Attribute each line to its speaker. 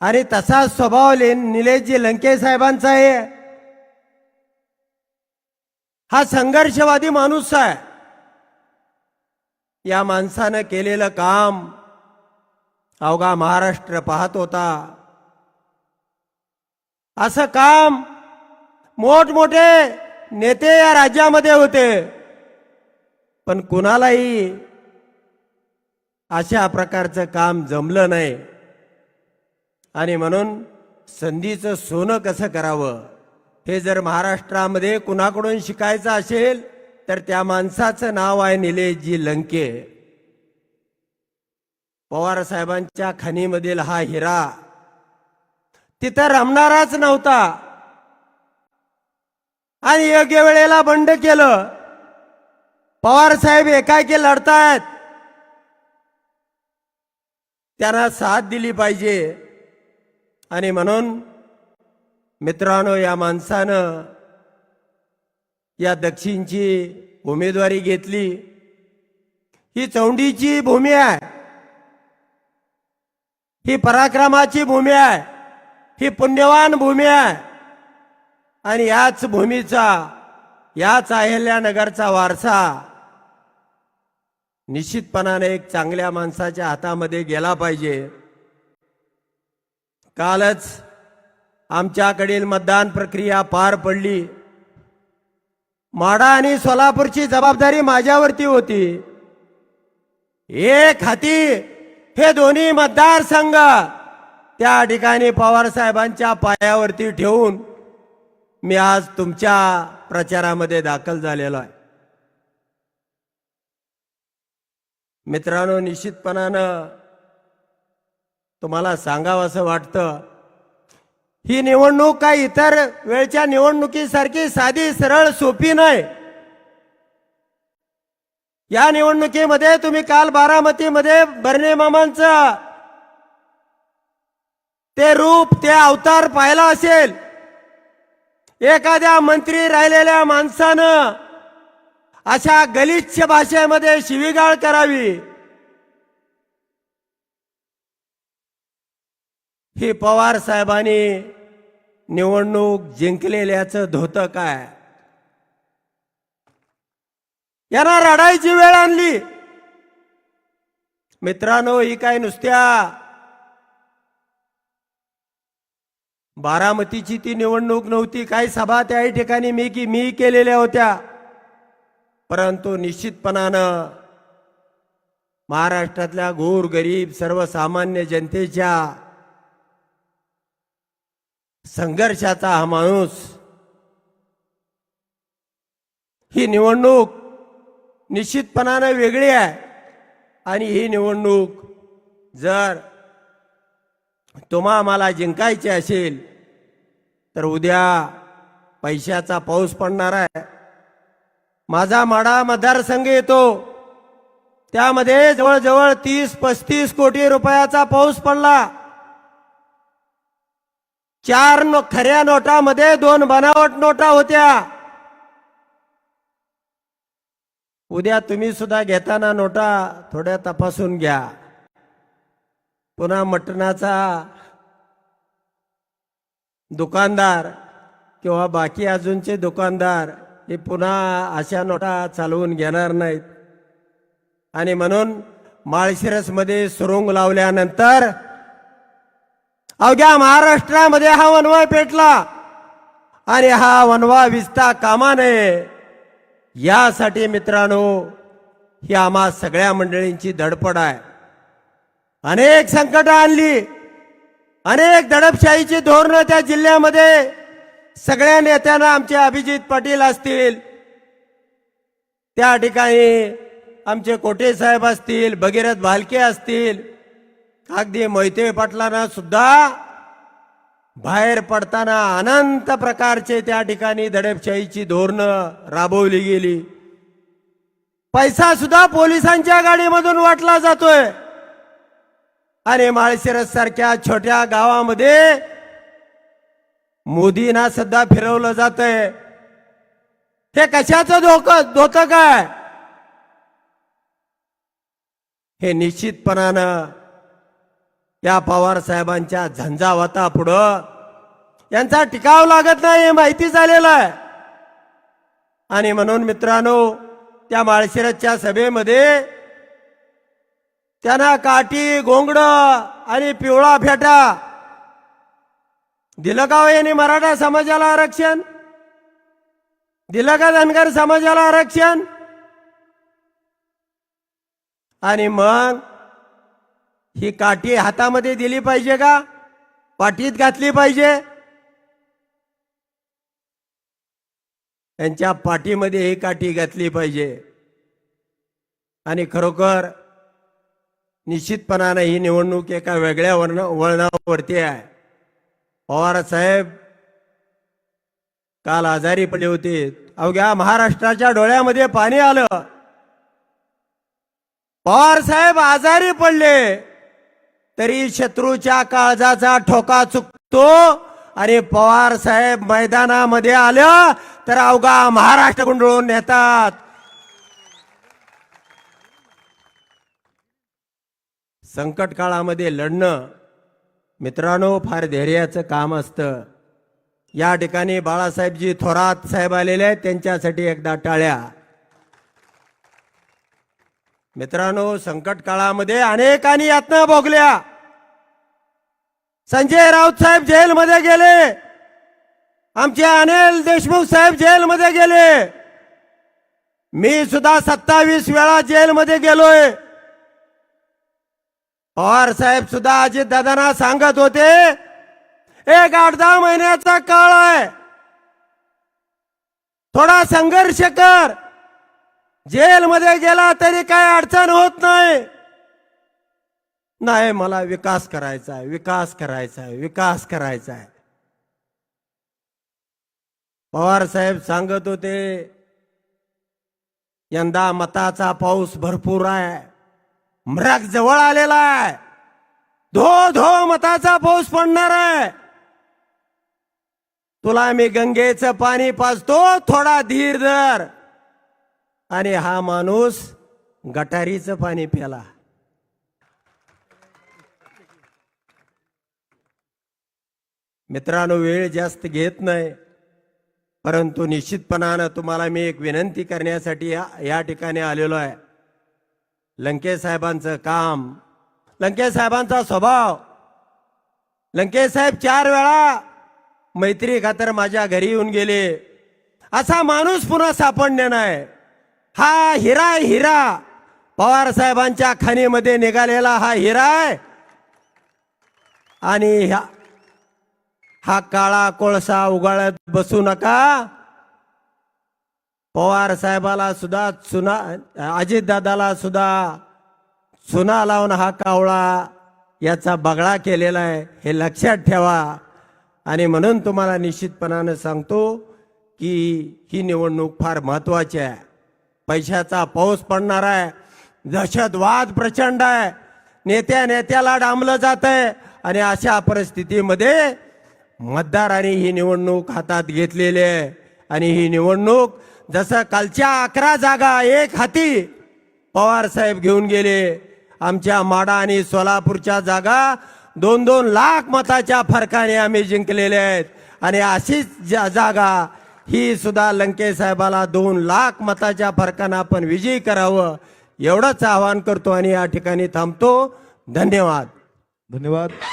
Speaker 1: आणि तसा स्वभाव निलेशजी लंके साहेबांचा आहे. हा संघर्षवादी माणूस आहे. या माणसानं केलेलं काम अवघा महाराष्ट्र पाहत होता. असं काम मोठमोठे नेते या राज्यामध्ये होते. पण कुणालाही अशा प्रकारचं काम जमलं नाही. आणि म्हणून संधीचं सोनं कसं करावं? हे जर महाराष्ट्रामध्ये कुणाकडून शिकायचं असेल तर त्या माणसाचं नाव आहे निलेशजी लंके. पवार साहेबांच्या खाणीमधील हा हिरा तिथं रमणाराच नव्हता. आणि योग्य वेळेला बंड केलं. पवार साहेब एकाएकी लढतायत. त्यांना साथ दिली पाहिजे. आणि म्हणून मित्रांनो या माणसानं या दक्षिणची उमेदवारी घेतली. ही चौंडीची भूमी आहे. ही पराक्रमाची भूमी आहे. ही पुण्यवान भूमी आहे. आणि याच भूमीचा याच अहिल्यानगरचा वारसा निश्चितपणाने एक चांगल्या माणसाच्या हातामध्ये गेला पाहिजे. कालच आमच्याकडील मतदान प्रक्रिया पार पडली. माडा आणि सोलापूरची जबाबदारी माझ्यावरती होती. एक हाती हे दोन्ही मतदारसंघ त्या ठिकाणी पवार साहेबांच्या पायावरती ठेवून मी आज तुमच्या प्रचारामध्ये दाखल झालेलो आहे. मित्रांनो निश्चितपणानं तुम्हाला सांगावं असं वाटतं. ही निवडणूक काही इतर वेळच्या निवडणुकीसारखी साधी सरळ सोपी नाही. या निवडणुकीमध्ये तुम्ही काल बारामतीमध्ये बर्ने मामांचं ते रूप ते अवतार पाहिला असेल. एखाद्या मंत्री राहिलेल्या माणसानं अशा गलिच्छ भाषेमध्ये शिवीगाळ करावी. ही पवार साहेबांनी निवडणूक जिंकलेल्याचं धोतं काय यांना रडायची वेळ आणली. मित्रांनो ही काय नुसत्या बारामतीची ती निवडणूक नव्हती. काही सभा त्याही ठिकाणी मी की मी केलेल्या होत्या. परंतु निश्चितपणानं महाराष्ट्रातल्या गोर गरीब सर्वसामान्य जनतेच्या संघर्षाचा हा माणूस ही निवडणूक निश्चितपणानं वेगळी आहे. आणि ही निवडणूक जर तुम्हा मला जिंकायची असेल तर उद्या पैशाचा पाऊस पडणार आहे. माझा माडा मतदारसंघ येतो. त्यामध्ये जवळजवळ तीस पस्तीस कोटी रुपयाचा पाऊस पडला. चार नो खऱ्या नोटामध्ये दोन बनावट नोटा होत्या. उद्या तुम्ही सुद्धा घेताना नोटा थोड्या तपासून घ्या. पुन्हा मटणाचा दुकानदार किंवा बाकी अजूनचे दुकानदार हे पुन्हा अशा नोटा चालवून घेणार नाहीत. आणि म्हणून माळशिरसमध्ये सुरुंग लावल्यानंतर अवघ्या महाराष्ट्रामध्ये हा वनवा पेटला. आणि हा वनवा विजता कामा नये यासाठी मित्रांनो ही आम्हा सगळ्या मंडळींची धडपड आहे. अनेक संकट आणली. अनेक दडपशाहीची धोरणं त्या जिल्ह्यामध्ये सगळ्या नेत्यांना आमचे अभिजित पाटील असतील. त्या ठिकाणी आमचे कोटे साहेब असतील भगीरथ भालके असतील अगदी मोहिते पाटलांना सुद्धा बाहेर पडताना अनंत प्रकारचे त्या ठिकाणी दडपशाहीची धोरणं राबवली गेली. पैसा सुद्धा पोलिसांच्या गाडीमधून वाटला जातोय. आणि माळशिरस सारख्या छोट्या गावामध्ये मोदींना सुद्धा फिरवलं जातंय. हे कशाचं धोकं धोकं काय? हे निश्चितपणानं या पवार साहेबांच्या झंझावाता पुढं यांचा टिकाव लागत नाही हे माहिती झालेलं आहे. आणि म्हणून मित्रांनो त्या माळशिरसच्या सभेमध्ये त्यांना काठी गोंगड आणि पिवळा फेटा दिलं का हो यांनी मराठा समाजाला आरक्षण? दिलं का धनगर समाजाला आरक्षण? आणि मग ही काठी हातामध्ये दिली पाहिजे का? पाठीत घातली पाहिजे? त्यांच्या पाठीमध्ये ही काठी घातली पाहिजे. आणि खरोखर निश्चितपणानं ही निवडणूक एका वेगळ्या वर्ण वळणावरती आहे. पवार साहेब काल आजारी पडले होते. अवघ्या महाराष्ट्राच्या डोळ्यामध्ये पाणी आलं. पवार साहेब आजारी पडले. तरी शत्रूच्या काळजाचा ठोका चुकतो. आणि पवार साहेब मैदानामध्ये आलं तर अवघा महाराष्ट्र गुंडळून नेतात. संकट काळामध्ये लढणं मित्रांनो फार धैर्याचं काम असतं. या ठिकाणी बाळासाहेबजी थोरात साहेब आलेले आहेत त्यांच्यासाठी एकदा टाळ्या. मित्रांनो संकट काळामध्ये अनेकांनी यातना भोगल्या. संजय राऊत साहेब जेलमध्ये गेले. आमचे अनिल देशमुख साहेब जेलमध्ये गेले. मी सुद्धा सत्तावीस वेळा जेलमध्ये गेलोय. पवार साहेब सुद्धा अजित दादांना सांगत होते एक आठ दहा महिन्याचा काळ आहे. थोडा संघर्ष कर. जेलमध्ये गेला तरी काय अडचण होत नाही. नाही मला विकास करायचा आहे विकास करायचा आहे विकास करायचा आहे. पवार साहेब सांगत होते यंदा मताचा पाऊस भरपूर आहे मृग जवळ आलेला आहे. धो धो मताचा पाऊस पडणार आहे. तुला मी गंगेचं पाणी पाजतो थोडा धीर धर. आणि हा माणूस गटारीचं पाणी प्याला. मित्रांनो वेळ जास्त घेत नाही परंतु निश्चितपणानं तुम्हाला मी एक विनंती करण्यासाठी या या ठिकाणी आलेलो आहे. लंकेश साहेबांचं काम लंकेश साहेबांचा स्वभाव लंकेश साहेब चार वेळा मैत्री खातर माझ्या घरी येऊन गेले. असा माणूस पुन्हा सापडणे नाही. हा हिरा हिरा. पवार साहेबांच्या खाणीमध्ये निघालेला हा हिरा आहे. आणि ह्या हा काळा कोळसा उगाळत बसू नका. पवार साहेबाला सुद्धा चुना अजितदादाला सुद्धा चुना लावून हा कावळा याचा बगळा केलेला आहे हे लक्षात ठेवा. आणि म्हणून तुम्हाला निश्चितपणानं सांगतो की ही निवडणूक फार महत्वाची आहे. पैशाचा पाऊस पडणार आहे. दहशतवाद प्रचंड आहे. नेत्या नेत्याला डांबलं जात आहे आणि अशा परिस्थितीमध्ये मतदारांनी ही निवडणूक हातात घेतलेली आहे. आणि ही निवडणूक जसं कालच्या अकरा जागा एक हाती पवार साहेब घेऊन गेले. आमच्या माडा आणि सोलापूरच्या जागा दोन दोन लाख मताच्या फरकाने आम्ही जिंकलेले आहेत. आणि अशीच जा- जागा ही सुद्धा लंके साहेबाला दोन लाख मताच्या फरकानं आपण विजयी करावं एवढंच आवाहन करतो आणि या ठिकाणी थांबतो. धन्यवाद.
Speaker 2: धन्यवाद.